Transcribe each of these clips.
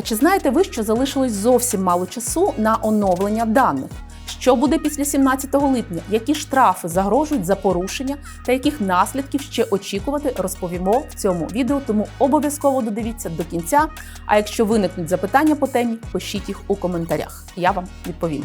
А чи знаєте ви, що залишилось зовсім мало часу на оновлення даних? Що буде після 17 липня? Які штрафи загрожують за порушення та яких наслідків ще очікувати, розповімо в цьому відео. Тому обов'язково додивіться до кінця. А якщо виникнуть запитання по темі, пишіть їх у коментарях. Я вам відповім.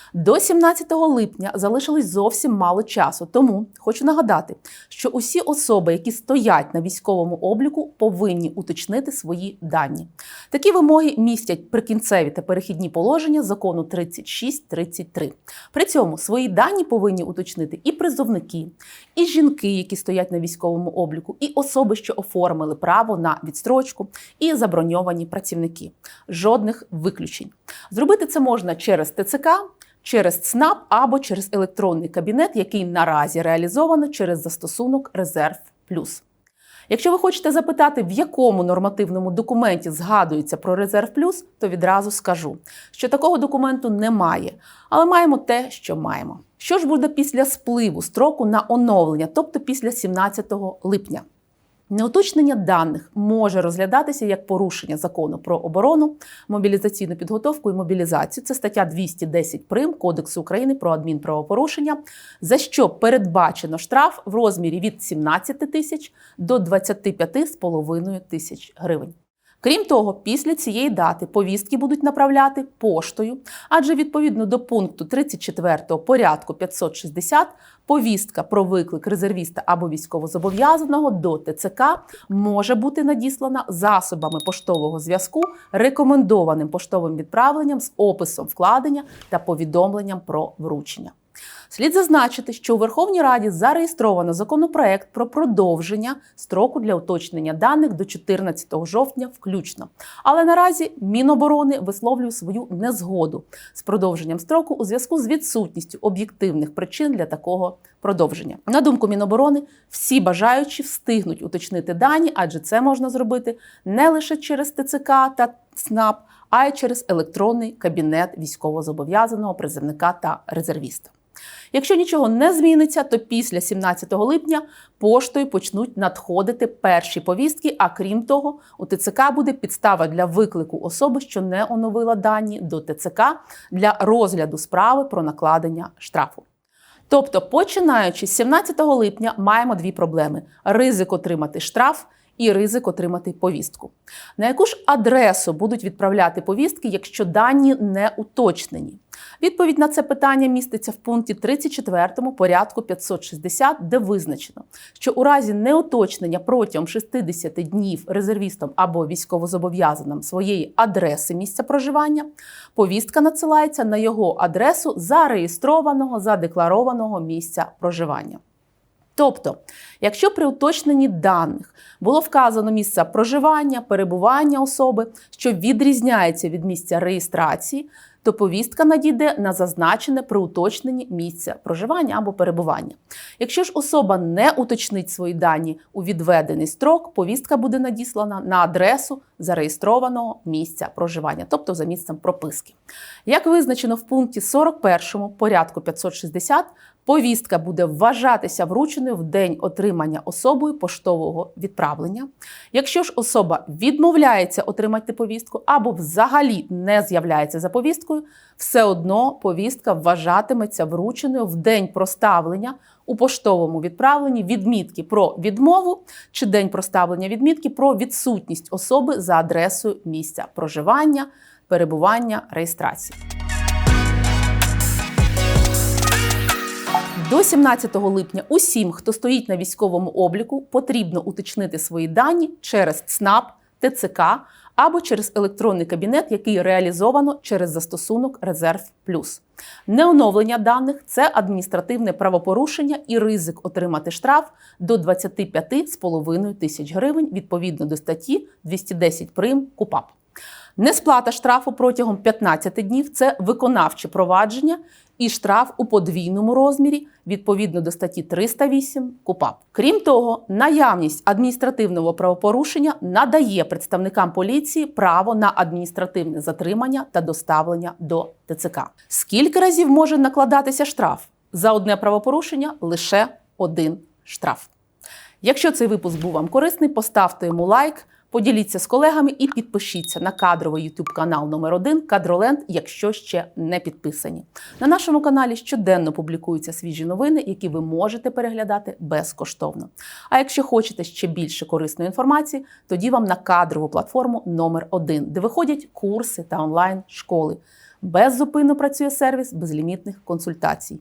До 17 липня залишилось зовсім мало часу, тому хочу нагадати, що усі особи, які стоять на військовому обліку, повинні уточнити свої дані. Такі вимоги містять прикінцеві та перехідні положення закону 36-33. При цьому свої дані повинні уточнити і призовники, і жінки, які стоять на військовому обліку, і особи, що оформили право на відстрочку, і заброньовані працівники. Жодних виключень. Зробити це можна через ТЦК. Через ЦНАП або через електронний кабінет, який наразі реалізовано через застосунок Резерв Плюс. Якщо ви хочете запитати, в якому нормативному документі згадується про резерв плюс, то відразу скажу, що такого документу немає, але маємо те, що маємо. Що ж буде після спливу строку на оновлення, тобто після 17 липня? Неуточнення даних може розглядатися як порушення закону про оборону, мобілізаційну підготовку і мобілізацію. Це стаття 210 прим Кодексу України про адмінправопорушення, за що передбачено штраф в розмірі від 17 тисяч до 25,5 тисяч гривень. Крім того, після цієї дати повістки будуть направляти поштою, адже відповідно до пункту 34 порядку 560 повістка про виклик резервіста або військовозобов'язаного до ТЦК може бути надіслана засобами поштового зв'язку, рекомендованим поштовим відправленням з описом вкладення та повідомленням про вручення. Слід зазначити, що у Верховній Раді зареєстровано законопроект про продовження строку для уточнення даних до 14 жовтня включно. Але наразі Міноборони висловлює свою незгоду з продовженням строку у зв'язку з відсутністю об'єктивних причин для такого продовження. На думку Міноборони, всі бажаючі встигнуть уточнити дані, адже це можна зробити не лише через ТЦК та ЦНАП, а й через електронний кабінет військовозобов'язаного призовника та резервіста. Якщо нічого не зміниться, то після 17 липня поштою почнуть надходити перші повістки. А крім того, у ТЦК буде підстава для виклику особи, що не оновила дані до ТЦК для розгляду справи про накладення штрафу. Тобто, починаючи з 17 липня, маємо дві проблеми: ризик отримати штраф. І ризик отримати повістку. На яку ж адресу будуть відправляти повістки, якщо дані не уточнені? Відповідь на це питання міститься в пункті 34 порядку 560, де визначено, що у разі неуточнення протягом 60 днів резервістом або військовозобов'язаним своєї адреси місця проживання, повістка надсилається на його адресу зареєстрованого задекларованого місця проживання. Тобто, якщо при уточненні даних було вказано місце проживання, перебування особи, що відрізняється від місця реєстрації, то повістка надійде на зазначене при уточненні місця проживання або перебування. Якщо ж особа не уточнить свої дані у відведений строк, повістка буде надіслана на адресу зареєстрованого місця проживання, тобто за місцем прописки. Як визначено в пункті 41 порядку 560, повістка буде вважатися врученою в день отримання особою поштового відправлення. Якщо ж особа відмовляється отримати повістку або взагалі не з'являється за повісткою, все одно повістка вважатиметься врученою в день проставлення у поштовому відправленні відмітки про відмову чи день проставлення відмітки про відсутність особи за адресою місця проживання, перебування, реєстрації. До 17 липня усім, хто стоїть на військовому обліку, потрібно уточнити свої дані через ЦНАП, ТЦК або через електронний кабінет, який реалізовано через застосунок Резерв Плюс. Неоновлення даних це адміністративне правопорушення і ризик отримати штраф до 25,5 тисяч гривень відповідно до статті 210 прим КУПАП. Несплата штрафу протягом 15 днів це виконавче провадження і штраф у подвійному розмірі відповідно до статті 308 КУПАП. Крім того, наявність адміністративного правопорушення надає представникам поліції право на адміністративне затримання та доставлення до ТЦК. Скільки разів може накладатися штраф? За одне правопорушення лише один штраф. Якщо цей випуск був вам корисний, поставте йому лайк, поділіться з колегами і підпишіться на кадровий YouTube канал номер 1 Кадроленд, якщо ще не підписані. На нашому каналі щоденно публікуються свіжі новини, які ви можете переглядати безкоштовно. А якщо хочете ще більше корисної інформації, тоді вам на кадрову платформу номер 1 де виходять курси та онлайн школи. Беззупинно працює сервіс безлімітних консультацій.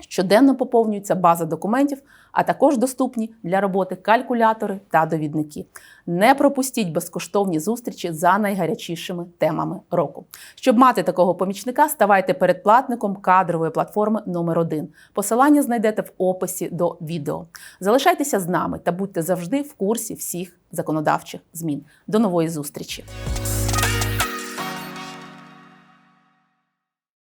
Щоденно поповнюється база документів, а також доступні для роботи калькулятори та довідники. Не пропустіть безкоштовні зустрічі за найгарячішими темами року. Щоб мати такого помічника, ставайте передплатником кадрової платформи номер 1 Посилання знайдете в описі до відео. Залишайтеся з нами та будьте завжди в курсі всіх законодавчих змін. До нової зустрічі!